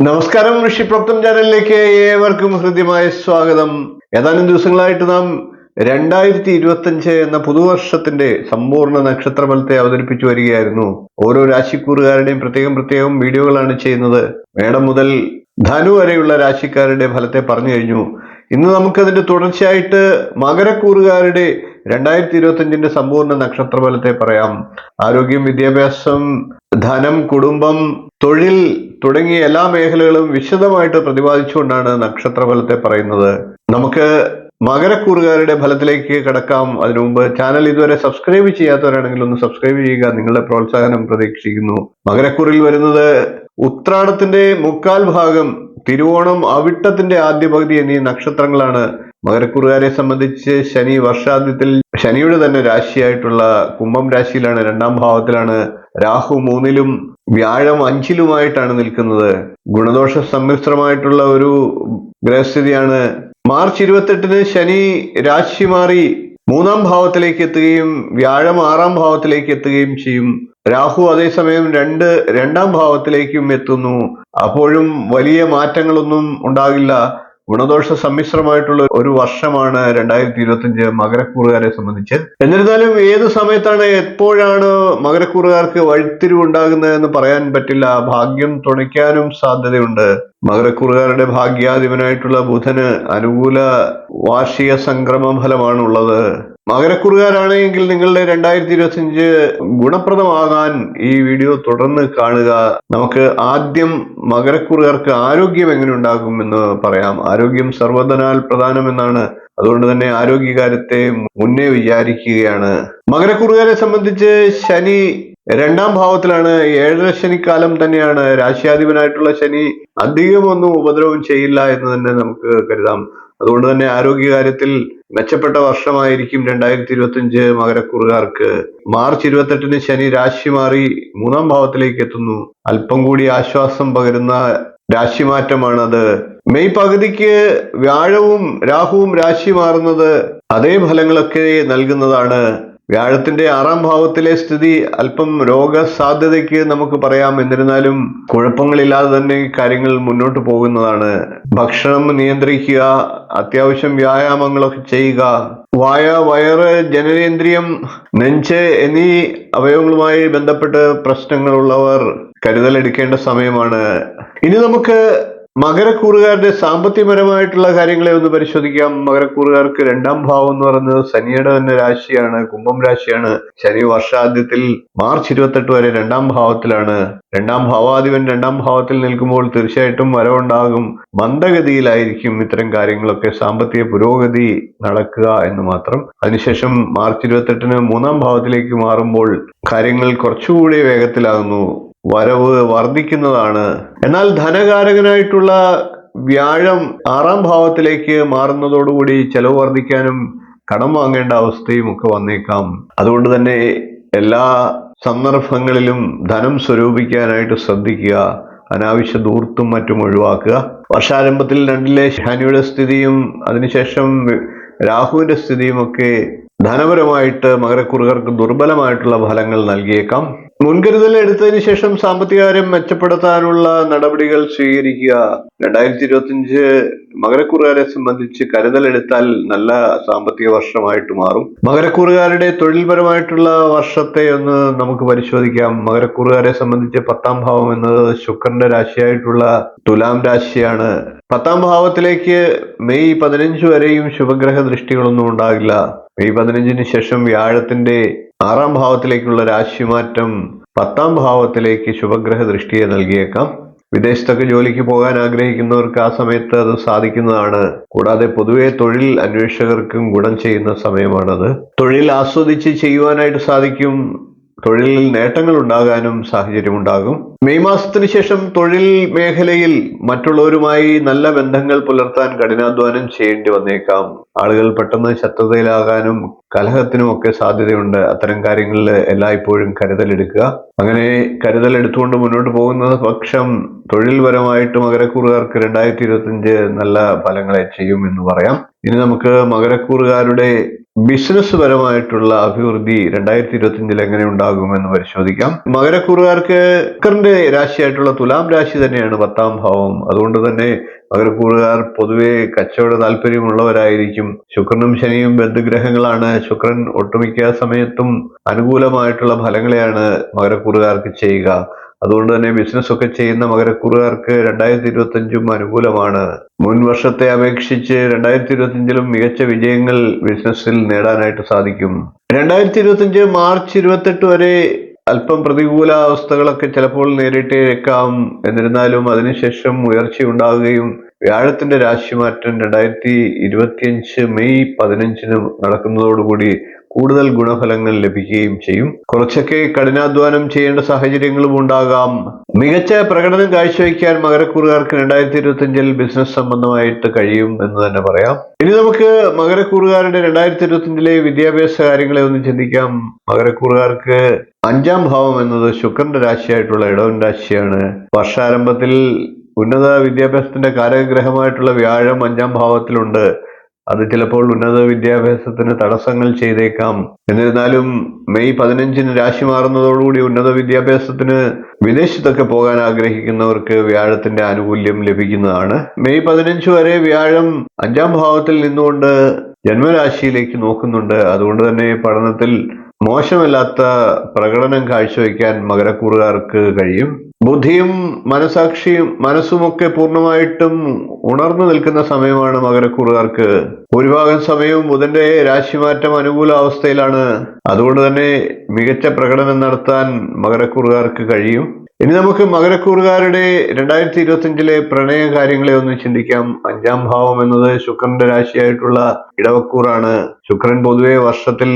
നമസ്കാരം ഋഷിപ്രോക്തം ചാനലിലേക്ക് ഏവർക്കും ഹൃദ്യമായ സ്വാഗതം. ഏതാനും ദിവസങ്ങളായിട്ട് നാം രണ്ടായിരത്തി ഇരുപത്തഞ്ച് എന്ന പുതുവർഷത്തിന്റെ സമ്പൂർണ നക്ഷത്രഫലത്തെ അവതരിപ്പിച്ചു വരികയായിരുന്നു. ഓരോ രാശിക്കൂറുകാരുടെയും പ്രത്യേകം പ്രത്യേകം വീഡിയോകളാണ് ചെയ്യുന്നത്. മേടം മുതൽ ധനു വരെയുള്ള രാശിക്കാരുടെ ഫലത്തെ പറഞ്ഞു കഴിഞ്ഞു. ഇന്ന് നമുക്കതിന്റെ തുടർച്ചയായിട്ട് മകരക്കൂറുകാരുടെ രണ്ടായിരത്തി ഇരുപത്തി സമ്പൂർണ നക്ഷത്രഫലത്തെ പറയാം. ആരോഗ്യം വിദ്യാഭ്യാസം ധനം കുടുംബം തൊഴിൽ തുടങ്ങിയ എല്ലാ മേഖലകളും വിശദമായിട്ട് പ്രതിപാദിച്ചുകൊണ്ടാണ് നക്ഷത്രഫലത്തെ പറയുന്നത്. നമുക്ക് മകരക്കൂറുകാരുടെ ഫലത്തിലേക്ക് കടക്കാം. അതിനു മുമ്പ് ചാനൽ ഇതുവരെ സബ്സ്ക്രൈബ് ചെയ്യാത്തവരാണെങ്കിൽ ഒന്ന് സബ്സ്ക്രൈബ് ചെയ്യുക. നിങ്ങളുടെ പ്രോത്സാഹനം പ്രതീക്ഷിക്കുന്നു. മകരക്കൂറിൽ വരുന്നത് ഉത്രാടത്തിന്റെ മുക്കാൽ ഭാഗം തിരുവോണം അവിട്ടത്തിന്റെ ആദ്യ പകുതി എന്നീ നക്ഷത്രങ്ങളാണ്. മകരക്കൂറുകാരെ സംബന്ധിച്ച് ശനി വർഷാദ്യത്തിൽ ശനിയുടെ തന്നെ രാശിയായിട്ടുള്ള കുംഭം രാശിയിലാണ് രണ്ടാം ഭാവത്തിലാണ്. രാഹു മൂന്നിലും വ്യാഴം അഞ്ചിലുമായിട്ടാണ് നിൽക്കുന്നത്. ഗുണദോഷ സമ്മിശ്രമായിട്ടുള്ള ഒരു ഗ്രഹസ്ഥിതിയാണ്. മാർച്ച് ഇരുപത്തെട്ടിന് ശനി രാശി മാറി മൂന്നാം ഭാവത്തിലേക്ക് എത്തുകയും വ്യാഴം ആറാം ഭാവത്തിലേക്ക് എത്തുകയും ചെയ്യും. രാഹു അതേസമയം രണ്ട് രണ്ടാം ഭാവത്തിലേക്കും എത്തുന്നു. അപ്പോഴും വലിയ മാറ്റങ്ങളൊന്നും ഉണ്ടാകില്ല. ഗുണദോഷ സമ്മിശ്രമായിട്ടുള്ള ഒരു വർഷമാണ് രണ്ടായിരത്തി ഇരുപത്തി അഞ്ച് മകരക്കൂറുകാരെ സംബന്ധിച്ച്. എന്നിരുന്നാലും ഏത് സമയത്താണ് എപ്പോഴാണ് മകരക്കൂറുകാർക്ക് വഴിത്തിരിവ് ഉണ്ടാകുന്നത് എന്ന് പറയാൻ പറ്റില്ല. ഭാഗ്യം തുണയ്ക്കാനും സാധ്യതയുണ്ട്. മകരക്കൂറുകാരുടെ ഭാഗ്യാധിപനായിട്ടുള്ള ബുധന് അനുകൂല വാർഷിക സംക്രമ ഫലമാണ് ഉള്ളത് മകരക്കുറുകാരാണെങ്കിൽ നിങ്ങളുടെ രണ്ടായിരത്തി ഇരുപത്തി അഞ്ച് ഗുണപ്രദമാകാൻ ഈ വീഡിയോ തുടർന്ന് കാണുക. നമുക്ക് ആദ്യം മകരക്കുറുകാർക്ക് ആരോഗ്യം എങ്ങനെ ഉണ്ടാകും എന്ന് പറയാം. ആരോഗ്യം സർവതനാൽ പ്രധാനമെന്നാണ്. അതുകൊണ്ട് തന്നെ ആരോഗ്യകാര്യത്തെ മുന്നേ വിചാരിക്കുകയാണ്. മകരക്കുറുകാരെ സംബന്ധിച്ച് ശനി രണ്ടാം ഭാവത്തിലാണ്. ഏഴര ശനിക്കാലം തന്നെയാണ്. രാശ്യാധിപനായിട്ടുള്ള ശനി അധികമൊന്നും ഉപദ്രവം ചെയ്യില്ല എന്ന് തന്നെ നമുക്ക് കരുതാം. അതുകൊണ്ട് തന്നെ ആരോഗ്യകാര്യത്തിൽ മെച്ചപ്പെട്ട വർഷമായിരിക്കും രണ്ടായിരത്തി ഇരുപത്തി അഞ്ച് മകരക്കുറുകാർക്ക്. മാർച്ച് ഇരുപത്തെട്ടിന് ശനി രാശി മാറി മൂന്നാം ഭാവത്തിലേക്ക് എത്തുന്നു. അല്പം കൂടി ആശ്വാസം പകരുന്ന രാശിമാറ്റമാണത് മെയ് പകുതിക്ക് വ്യാഴവും രാഹുവും രാശി മാറുന്നത് അതേ ഫലങ്ങളൊക്കെ നൽകുന്നതാണ്. വ്യാഴത്തിന്റെ ആറാം ഭാവത്തിലെ സ്ഥിതി അല്പം രോഗസാധ്യതയ്ക്ക് നമുക്ക് പറയാം. എന്നിരുന്നാലും കുഴപ്പങ്ങളില്ലാതെ തന്നെ കാര്യങ്ങൾ മുന്നോട്ട് പോകുന്നതാണ്. ഭക്ഷണം നിയന്ത്രിക്കുക അത്യാവശ്യം വ്യായാമങ്ങളൊക്കെ ചെയ്യുക വായ വയറ് ജനനേന്ദ്രിയം നെഞ്ച് എന്നീ അവയവങ്ങളുമായി ബന്ധപ്പെട്ട് പ്രശ്നങ്ങളുള്ളവർ കരുതലെടുക്കേണ്ട സമയമാണ്. ഇനി നമുക്ക് മകരക്കൂറുകാരുടെ സാമ്പത്തികപരമായിട്ടുള്ള കാര്യങ്ങളെ ഒന്ന് പരിശോധിക്കാം. മകരക്കൂറുകാർക്ക് രണ്ടാം ഭാവം എന്ന് പറയുന്നത് ശനിയുടെ തന്നെ രാശിയാണ് കുംഭം രാശിയാണ്. ശനി വർഷാദ്യത്തിൽ മാർച്ച് ഇരുപത്തെട്ട് വരെ രണ്ടാം ഭാവത്തിലാണ്. രണ്ടാം ഭാവാധിപൻ രണ്ടാം ഭാവത്തിൽ നിൽക്കുമ്പോൾ തീർച്ചയായിട്ടും വരവുണ്ടാകും. മന്ദഗതിയിലായിരിക്കും ഇത്തരം കാര്യങ്ങളൊക്കെ. സാമ്പത്തിക പുരോഗതി നടക്കുക എന്ന് മാത്രം. അതിനുശേഷം മാർച്ച് ഇരുപത്തെട്ടിന് മൂന്നാം ഭാവത്തിലേക്ക് മാറുമ്പോൾ കാര്യങ്ങൾ കുറച്ചുകൂടി വേഗത്തിലാകുന്നു. വരവ് വർദ്ധിക്കുന്നതാണ്. എന്നാൽ ധനകാരകനായിട്ടുള്ള വ്യാഴം ആറാം ഭാവത്തിലേക്ക് മാറുന്നതോടുകൂടി ചെലവ് വർദ്ധിക്കാനും കടം വാങ്ങേണ്ട അവസ്ഥയും ഒക്കെ വന്നേക്കാം. അതുകൊണ്ട് തന്നെ എല്ലാ സന്ദർഭങ്ങളിലും ധനം സ്വരൂപിക്കാനായിട്ട് ശ്രദ്ധിക്കുക അനാവശ്യ ദൂർത്തും മറ്റും ഒഴിവാക്കുക. വർഷാരംഭത്തിൽ രണ്ടിലെ ശനിയുടെ സ്ഥിതിയും അതിനുശേഷം രാഹുവിന്റെ സ്ഥിതിയും ഒക്കെ ധനപരമായിട്ട് മകരക്കുറുകർക്ക് ദുർബലമായിട്ടുള്ള ഫലങ്ങൾ നൽകിയേക്കാം. മുൻകരുതൽ എടുത്തതിന് ശേഷം സാമ്പത്തിക കാര്യം മെച്ചപ്പെടുത്താനുള്ള നടപടികൾ സ്വീകരിക്കുക. രണ്ടായിരത്തി ഇരുപത്തിയഞ്ച് മകരക്കൂറുകാരെ സംബന്ധിച്ച് കരുതൽ എടുത്താൽ നല്ല സാമ്പത്തിക വർഷമായിട്ട് മാറും. മകരക്കൂറുകാരുടെ തൊഴിൽപരമായിട്ടുള്ള വർഷത്തെ ഒന്ന് നമുക്ക് പരിശോധിക്കാം. മകരക്കൂറുകാരെ സംബന്ധിച്ച് പത്താം ഭാവം എന്നത് ശുക്രന്റെ രാശിയായിട്ടുള്ള തുലാം രാശിയാണ്. പത്താം ഭാവത്തിലേക്ക് മെയ് പതിനഞ്ച് വരെയും ശുഭഗ്രഹ ദൃഷ്ടികളൊന്നും ഉണ്ടാകില്ല. മെയ് പതിനഞ്ചിന് ശേഷം വ്യാഴത്തിന്റെ ആറാം ഭാവത്തിലേക്കുള്ള രാശിമാറ്റം പത്താം ഭാവത്തിലേക്ക് ശുഭഗ്രഹ ദൃഷ്ടിയെ നൽകിയേക്കാം. വിദേശത്തൊക്കെ ജോലിക്ക് പോകാൻ ആഗ്രഹിക്കുന്നവർക്ക് ആ സമയത്ത് അത് സാധിക്കുന്നതാണ്. കൂടാതെ പൊതുവെ തൊഴിൽ അന്വേഷകർക്കും ഗുണം ചെയ്യുന്ന സമയമാണത്. തൊഴിൽ ആസ്വദിച്ച് ചെയ്യുവാനായിട്ട് സാധിക്കും. തൊഴിലിൽ നേട്ടങ്ങൾ ഉണ്ടാകാനും സാഹചര്യമുണ്ടാകും. മെയ് മാസത്തിന് ശേഷം തൊഴിൽ മേഖലയിൽ മറ്റുള്ളവരുമായി നല്ല ബന്ധങ്ങൾ പുലർത്താൻ കഠിനാധ്വാനം ചെയ്യേണ്ടി വന്നേക്കാം. ആളുകൾ പെട്ടെന്ന് ശത്രുതയിലാകാനും കലഹത്തിനും ഒക്കെ സാധ്യതയുണ്ട്. അത്തരം കാര്യങ്ങളിൽ എല്ലായ്പ്പോഴും കരുതലെടുക്കുക. അങ്ങനെ കരുതലെടുത്തുകൊണ്ട് മുന്നോട്ട് പോകുന്ന പക്ഷം തൊഴിൽപരമായിട്ട് മകരക്കൂറുകാർക്ക് രണ്ടായിരത്തി ഇരുപത്തിയഞ്ച് നല്ല ഫലങ്ങളെ ചെയ്യും എന്ന് പറയാം. ഇനി നമുക്ക് മകരക്കൂറുകാരുടെ ബിസിനസ് പരമായിട്ടുള്ള അഭിവൃദ്ധി രണ്ടായിരത്തി ഇരുപത്തിയഞ്ചിൽ എങ്ങനെ ഉണ്ടാകുമെന്ന് പരിശോധിക്കാം. മകരക്കൂറുകാർക്ക് ശുക്രന്റെ രാശിയായിട്ടുള്ള തുലാം രാശി തന്നെയാണ് പത്താം ഭാവം. അതുകൊണ്ട് തന്നെ മകരക്കൂറുകാർ പൊതുവെ കച്ചവട താല്പര്യമുള്ളവരായിരിക്കും. ശുക്രനും ശനിയും ബന്ധുഗ്രഹങ്ങളാണ് ശുക്രൻ ഒട്ടുമിക്ക സമയത്തും അനുകൂലമായിട്ടുള്ള ഫലങ്ങളെയാണ് മകരക്കൂറുകാർക്ക് ചെയ്യുക. അതുകൊണ്ട് തന്നെ ബിസിനസ് ഒക്കെ ചെയ്യുന്ന മകരക്കുറുകാർക്ക് രണ്ടായിരത്തി ഇരുപത്തി അഞ്ചും അനുകൂലമാണ്. മുൻ വർഷത്തെ അപേക്ഷിച്ച് രണ്ടായിരത്തി ഇരുപത്തി അഞ്ചിലും മികച്ച വിജയങ്ങൾ ബിസിനസ്സിൽ നേടാനായിട്ട് സാധിക്കും. രണ്ടായിരത്തി ഇരുപത്തി അഞ്ച് മാർച്ച് ഇരുപത്തെട്ട് വരെ അല്പം പ്രതികൂല അവസ്ഥകളൊക്കെ ചിലപ്പോൾ നേരിട്ടേക്കാം. എന്നിരുന്നാലും അതിനുശേഷം ഉയർച്ചയുണ്ടാകുകയും വ്യാഴത്തിന്റെ രാശിമാറ്റം രണ്ടായിരത്തി ഇരുപത്തിയഞ്ച് മെയ് പതിനഞ്ചിന് നടക്കുന്നതോടുകൂടി കൂടുതൽ ഗുണഫലങ്ങൾ ലഭിക്കുകയും ചെയ്യും. കുറച്ചൊക്കെ കഠിനാധ്വാനം ചെയ്യേണ്ട സാഹചര്യങ്ങളും ഉണ്ടാകാം. മികച്ച പ്രകടനം കാഴ്ചവെക്കാൻ മകരക്കൂറുകാർക്ക് രണ്ടായിരത്തി ഇരുപത്തി അഞ്ചിൽ ബിസിനസ് സംബന്ധമായിട്ട് കഴിയും എന്ന് തന്നെ പറയാം. ഇനി നമുക്ക് മകരക്കൂറുകാരുടെ രണ്ടായിരത്തി ഇരുപത്തി അഞ്ചിലെ വിദ്യാഭ്യാസ കാര്യങ്ങളെ ഒന്ന് ചിന്തിക്കാം. മകരക്കൂറുകാർക്ക് അഞ്ചാം ഭാവം എന്നത് ശുക്രന്റെ രാശിയായിട്ടുള്ള ഇടവൻ രാശിയാണ്. വർഷാരംഭത്തിൽ ഉന്നത വിദ്യാഭ്യാസത്തിന്റെ കാരഗ്രഹമായിട്ടുള്ള വ്യാഴം അഞ്ചാം ഭാവത്തിലുണ്ട്. അത് ചിലപ്പോൾ ഉന്നത വിദ്യാഭ്യാസത്തിന് തടസ്സങ്ങൾ ചെയ്തേക്കാം. എന്നിരുന്നാലും മെയ് പതിനഞ്ചിന് രാശി മാറുന്നതോടുകൂടി ഉന്നത വിദ്യാഭ്യാസത്തിന് വിദേശത്തൊക്കെ പോകാൻ ആഗ്രഹിക്കുന്നവർക്ക് വ്യാഴത്തിന്റെ ആനുകൂല്യം ലഭിക്കുന്നതാണ്. മെയ് പതിനഞ്ച് വരെ വ്യാഴം അഞ്ചാം ഭാവത്തിൽ നിന്നുകൊണ്ട് ജന്മരാശിയിലേക്ക് നോക്കുന്നുണ്ട്. അതുകൊണ്ട് തന്നെ പഠനത്തിൽ മോശമല്ലാത്ത പ്രകടനം കാഴ്ചവെക്കാൻ മകരക്കൂറുകാർക്ക് കഴിയും. ബുദ്ധിയും മനസാക്ഷിയും മനസ്സുമൊക്കെ പൂർണമായിട്ടും ഉണർന്നു നിൽക്കുന്ന സമയമാണ് മകരക്കൂറുകാർക്ക്. ഭൂരിഭാഗം സമയവും ബുധന്റെ രാശിമാറ്റം അനുകൂല അവസ്ഥയിലാണ്. അതുകൊണ്ട് തന്നെ മികച്ച പ്രകടനം നടത്താൻ മകരക്കൂറുകാർക്ക് കഴിയും. ഇനി നമുക്ക് മകരക്കൂറുകാരുടെ രണ്ടായിരത്തി ഇരുപത്തി അഞ്ചിലെ പ്രണയ കാര്യങ്ങളെ ഒന്ന് ചിന്തിക്കാം. അഞ്ചാം ഭാവം എന്നത് ശുക്രന്റെ രാശിയായിട്ടുള്ള ഇടവക്കൂറാണ്. ശുക്രൻ പൊതുവെ വർഷത്തിൽ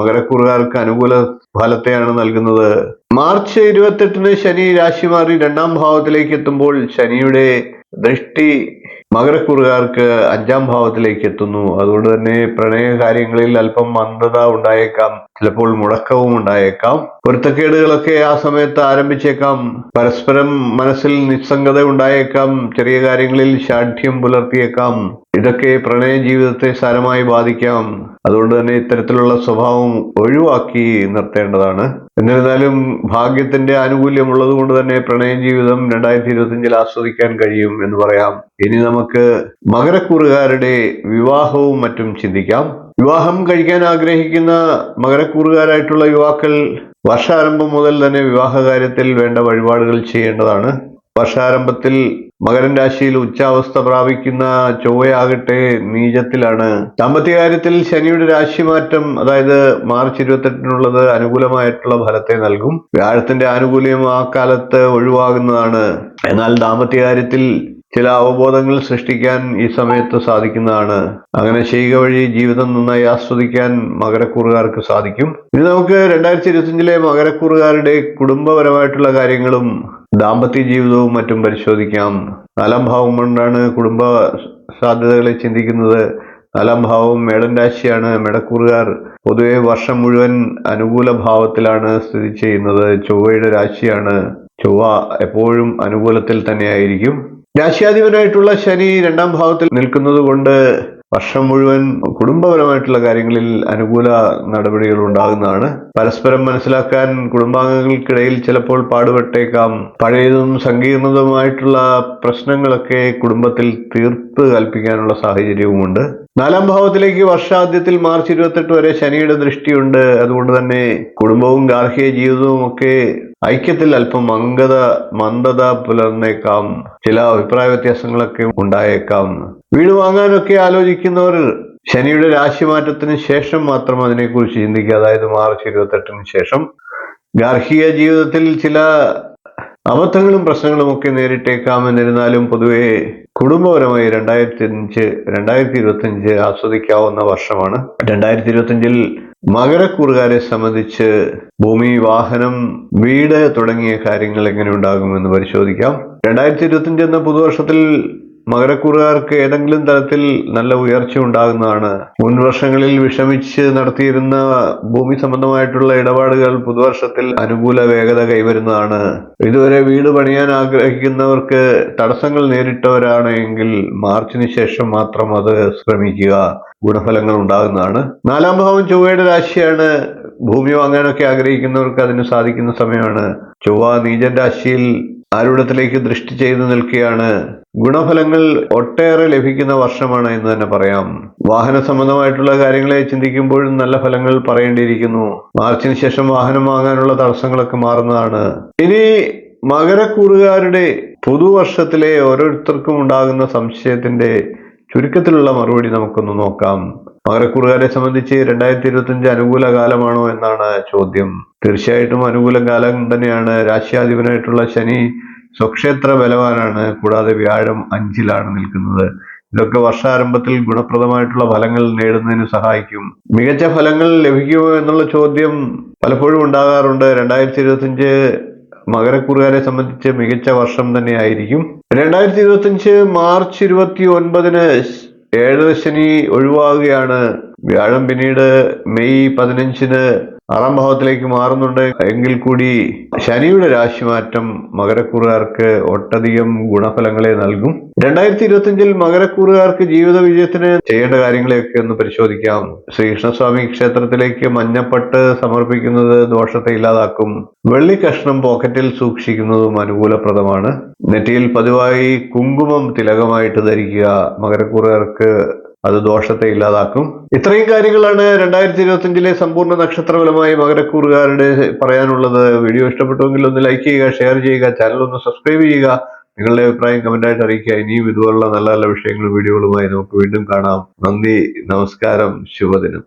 മകരക്കൂറുകാർക്ക് അനുകൂല ഫലത്തെയാണ് നൽകുന്നത്. മാർച്ച് ഇരുപത്തെട്ടിന് ശനി രാശി മാറി രണ്ടാം ഭാവത്തിലേക്ക് എത്തുമ്പോൾ ശനിയുടെ ദൃഷ്ടി മകരക്കൂറുകാർക്ക് അഞ്ചാം ഭാവത്തിലേക്ക് എത്തുന്നു. അതുകൊണ്ട് തന്നെ പ്രണയ കാര്യങ്ങളിൽ അല്പം മന്ദത ഉണ്ടായേക്കാം. ചിലപ്പോൾ മുടക്കവും ഉണ്ടായേക്കാം. പൊരുത്തക്കേടുകളൊക്കെ ആ സമയത്ത് ആരംഭിച്ചേക്കാം. പരസ്പരം മനസ്സിൽ നിസ്സംഗത ഉണ്ടായേക്കാം. ചെറിയ കാര്യങ്ങളിൽ ശാഠ്യം പുലർത്തിയേക്കാം. ഇതൊക്കെ പ്രണയ ജീവിതത്തെ സാരമായി ബാധിക്കാം. അതുകൊണ്ട് തന്നെ ഇത്തരത്തിലുള്ള സ്വഭാവം ഒഴിവാക്കി നിർത്തേണ്ടതാണ്. എന്നിരുന്നാലും ഭാഗ്യത്തിന്റെ ആനുകൂല്യം ഉള്ളത് കൊണ്ട് തന്നെ പ്രണയ ജീവിതം രണ്ടായിരത്തി ഇരുപത്തിയഞ്ചിൽ ആസ്വദിക്കാൻ കഴിയും എന്ന് പറയാം. ഇനി നമുക്ക് മകരക്കൂറുകാരുടെ വിവാഹവും മറ്റും ചിന്തിക്കാം. വിവാഹം കഴിക്കാൻ ആഗ്രഹിക്കുന്ന മകരക്കൂറുകാരായിട്ടുള്ള യുവാക്കൾ വർഷാരംഭം മുതൽ തന്നെ വിവാഹ കാര്യത്തിൽ വേണ്ട വഴിപാടുകൾ ചെയ്യേണ്ടതാണ്. വർഷാരംഭത്തിൽ മകരൻ രാശിയിൽ ഉച്ചാവസ്ഥ പ്രാപിക്കുന്ന ചൊവ്വയാകട്ടെ നീചത്തിലാണ്. സാമ്പത്തിക കാര്യത്തിൽ ശനിയുടെ രാശിമാറ്റം അതായത് മാർച്ച് ഇരുപത്തെട്ടിനുള്ളത് അനുകൂലമായിട്ടുള്ള ഫലത്തെ നൽകും. വ്യാഴത്തിന്റെ ആനുകൂല്യം ആ കാലത്ത് ഒഴിവാകുന്നതാണ്. എന്നാൽ ദാമ്പത്യ കാര്യത്തിൽ ചില അവബോധങ്ങൾ സൃഷ്ടിക്കാൻ ഈ സമയത്ത് സാധിക്കുന്നതാണ്. അങ്ങനെ ചെയ്യുക വഴി ജീവിതം നന്നായി ആസ്വദിക്കാൻ മകരക്കൂറുകാർക്ക് സാധിക്കും. ഇനി നമുക്ക് രണ്ടായിരത്തി ഇരുപത്തിയഞ്ചിലെ മകരക്കൂറുകാരുടെ കുടുംബപരമായിട്ടുള്ള കാര്യങ്ങളും ദാമ്പത്യ ജീവിതവും മറ്റും പരിശോധിക്കാം. നാലാം ഭാവം കൊണ്ടാണ് കുടുംബ സാധ്യതകളെ ചിന്തിക്കുന്നത്. നാലാം ഭാവം മേടൻ രാശിയാണ്. മേടക്കൂറുകാർ പൊതുവെ വർഷം മുഴുവൻ അനുകൂല ഭാവത്തിലാണ് സ്ഥിതി ചെയ്യുന്നത്. ചൊവ്വയുടെ രാശിയാണ്. ചൊവ്വ എപ്പോഴും അനുകൂലത്തിൽ തന്നെയായിരിക്കും. രാശ്യാധിപനായിട്ടുള്ള ശനി രണ്ടാം ഭാവത്തിൽ നിൽക്കുന്നത് കൊണ്ട് വർഷം മുഴുവൻ കുടുംബപരമായിട്ടുള്ള കാര്യങ്ങളിൽ അനുകൂല നടപടികൾ ഉണ്ടാകുന്നതാണ്. പരസ്പരം മനസ്സിലാക്കാൻ കുടുംബാംഗങ്ങൾക്കിടയിൽ ചിലപ്പോൾ പാടുപെട്ടേക്കാം. പഴയതും സങ്കീർണതുമായിട്ടുള്ള പ്രശ്നങ്ങളൊക്കെ കുടുംബത്തിൽ തീർപ്പ് കൽപ്പിക്കാനുള്ള സാഹചര്യവുമുണ്ട്. നാലാം ഭാവത്തിലേക്ക് വർഷാദ്യത്തിൽ മാർച്ച് ഇരുപത്തെട്ട് വരെ ശനിയുടെ ദൃഷ്ടിയുണ്ട്. അതുകൊണ്ട് തന്നെ കുടുംബവും ഗാർഹിക ജീവിതവും ഒക്കെ ഐക്യത്തിൽ അല്പം മന്ദത മന്ദത പുലർന്നേക്കാം. ചില അഭിപ്രായ വ്യത്യാസങ്ങളൊക്കെ ഉണ്ടായേക്കാം. വീട് വാങ്ങാനൊക്കെ ആലോചിക്കുന്നവർ ശനിയുടെ രാശിമാറ്റത്തിന് ശേഷം മാത്രം അതിനെക്കുറിച്ച് ചിന്തിക്കുക. അതായത് മാർച്ച് ഇരുപത്തെട്ടിന് ശേഷം ഗാർഹിക ജീവിതത്തിൽ ചില അബദ്ധങ്ങളും പ്രശ്നങ്ങളും ഒക്കെ നേരിട്ടേക്കാം. എന്നിരുന്നാലും പൊതുവെ കുടുംബപരമായി രണ്ടായിരത്തി അഞ്ച് രണ്ടായിരത്തി ഇരുപത്തി അഞ്ച് ആസ്വദിക്കാവുന്ന വർഷമാണ്. രണ്ടായിരത്തി ഇരുപത്തി അഞ്ചിൽ മകരക്കൂറുകാരെ സംബന്ധിച്ച് ഭൂമി വാഹനം വീട് തുടങ്ങിയ കാര്യങ്ങൾ എങ്ങനെ ഉണ്ടാകുമെന്ന് പരിശോധിക്കാം. രണ്ടായിരത്തി ഇരുപത്തിയഞ്ച് എന്ന പുതുവർഷത്തിൽ മകരക്കൂറുകാർക്ക് ഏതെങ്കിലും തരത്തിൽ നല്ല ഉയർച്ച ഉണ്ടാകുന്നതാണ്. മുൻ വർഷങ്ങളിൽ വിഷമിച്ച് നടത്തിയിരുന്ന ഭൂമി സംബന്ധമായിട്ടുള്ള ഇടപാടുകൾ പുതുവർഷത്തിൽ അനുകൂല വേഗത കൈവരുന്നതാണ്. ഇതുവരെ വീട് പണിയാൻ ആഗ്രഹിക്കുന്നവർക്ക് തടസ്സങ്ങൾ നേരിട്ടവരാണ് എങ്കിൽ മാർച്ചിന് ശേഷം മാത്രം അത് ശ്രമിക്കുക. ഗുണഫലങ്ങൾ ഉണ്ടാകുന്നതാണ്. നാലാം ഭാവം ചൊവ്വയുടെ രാശിയാണ്. ഭൂമി വാങ്ങാനൊക്കെ ആഗ്രഹിക്കുന്നവർക്ക് അതിന് സാധിക്കുന്ന സമയമാണ്. ചൊവ്വ നീചൻ രാശിയിൽ ആരൂഢത്തിലേക്ക് ദൃഷ്ടി ചെയ്തു നിൽക്കുകയാണ്. ഗുണഫലങ്ങൾ ഒട്ടേറെ ലഭിക്കുന്ന വർഷമാണ് എന്ന് തന്നെ പറയാം. വാഹന സംബന്ധമായിട്ടുള്ള കാര്യങ്ങളെ ചിന്തിക്കുമ്പോഴും നല്ല ഫലങ്ങൾ പറയേണ്ടിയിരിക്കുന്നു. മാർച്ചിന് ശേഷം വാഹനം വാങ്ങാനുള്ള തടസ്സങ്ങളൊക്കെ മാറുന്നതാണ്. ഇനി മകരക്കൂറുകാരുടെ പുതുവർഷത്തിലെ ഓരോരുത്തർക്കും ഉണ്ടാകുന്ന സംശയത്തിന്റെ ചുരുക്കത്തിലുള്ള മറുപടി നമുക്കൊന്ന് നോക്കാം. മകരക്കൂറുകാരെ സംബന്ധിച്ച് രണ്ടായിരത്തി ഇരുപത്തി അഞ്ച് അനുകൂല കാലമാണോ എന്നാണ് ചോദ്യം. തീർച്ചയായിട്ടും അനുകൂല കാലം തന്നെയാണ്. രാശ്യാധിപനായിട്ടുള്ള ശനി സ്വക്ഷേത്ര ബലവാനാണ്. കൂടാതെ വ്യാഴം അഞ്ചിലാണ് നിൽക്കുന്നത്. ഇതൊക്കെ വർഷാരംഭത്തിൽ ഗുണപ്രദമായിട്ടുള്ള ഫലങ്ങൾ നേടുന്നതിന് സഹായിക്കും. മികച്ച ഫലങ്ങൾ ലഭിക്കുമോ എന്നുള്ള ചോദ്യം പലപ്പോഴും ഉണ്ടാകാറുണ്ട്. രണ്ടായിരത്തി ഇരുപത്തിയഞ്ച് മകരക്കുറുകാരെ സംബന്ധിച്ച് മികച്ച വർഷം തന്നെയായിരിക്കും രണ്ടായിരത്തി ഇരുപത്തിയഞ്ച് മാർച്ച് ഇരുപത്തി ഒൻപതിന് ഏഴര ശനി ഒഴിവാകുകയാണ്. വ്യാഴം പിന്നീട് മെയ് പതിനഞ്ചിന് ആറാം ഭാവത്തിലേക്ക് മാറുന്നുണ്ട്. എങ്കിൽ കൂടി ശനിയുടെ രാശിമാറ്റം മകരക്കുറുകാർക്ക് ഒട്ടധികം ഗുണഫലങ്ങളെ നൽകും. രണ്ടായിരത്തി ഇരുപത്തിയഞ്ചിൽ മകരക്കൂറുകാർക്ക് ജീവിത വിജയത്തിന് ചെയ്യേണ്ട കാര്യങ്ങളെയൊക്കെ ഒന്ന് പരിശോധിക്കാം. ശ്രീകൃഷ്ണസ്വാമി ക്ഷേത്രത്തിലേക്ക് മഞ്ഞപ്പട്ട് സമർപ്പിക്കുന്നത് ദോഷത്തെ ഇല്ലാതാക്കും. വെള്ളി കഷ്ണം പോക്കറ്റിൽ സൂക്ഷിക്കുന്നതും അനുകൂലപ്രദമാണ്. നെറ്റിയിൽ പതിവായി കുങ്കുമം തിലകമായിട്ട് ധരിക്കുക മകരക്കൂറുകാർക്ക് അത് ദോഷത്തെ ഇല്ലാതാക്കും. ഇത്രയും കാര്യങ്ങളാണ് രണ്ടായിരത്തി ഇരുപത്തിയഞ്ചിലെ സമ്പൂർണ നക്ഷത്രഫലമായി മകരക്കൂറുകാരുടെ പറയാനുള്ളത്. വീഡിയോ ഇഷ്ടപ്പെട്ടുവെങ്കിൽ ഒന്ന് ലൈക്ക് ചെയ്യുക ഷെയർ ചെയ്യുക ചാനൽ ഒന്ന് സബ്സ്ക്രൈബ് ചെയ്യുക. നിങ്ങളുടെ അഭിപ്രായം കമന്റായിട്ട് അറിയിക്കുക. ഇനിയും ഇതുപോലുള്ള നല്ല നല്ല വിഷയങ്ങളും വീഡിയോകളുമായി നമുക്ക് വീണ്ടും കാണാം. നന്ദി നമസ്കാരം ശുഭദിനം.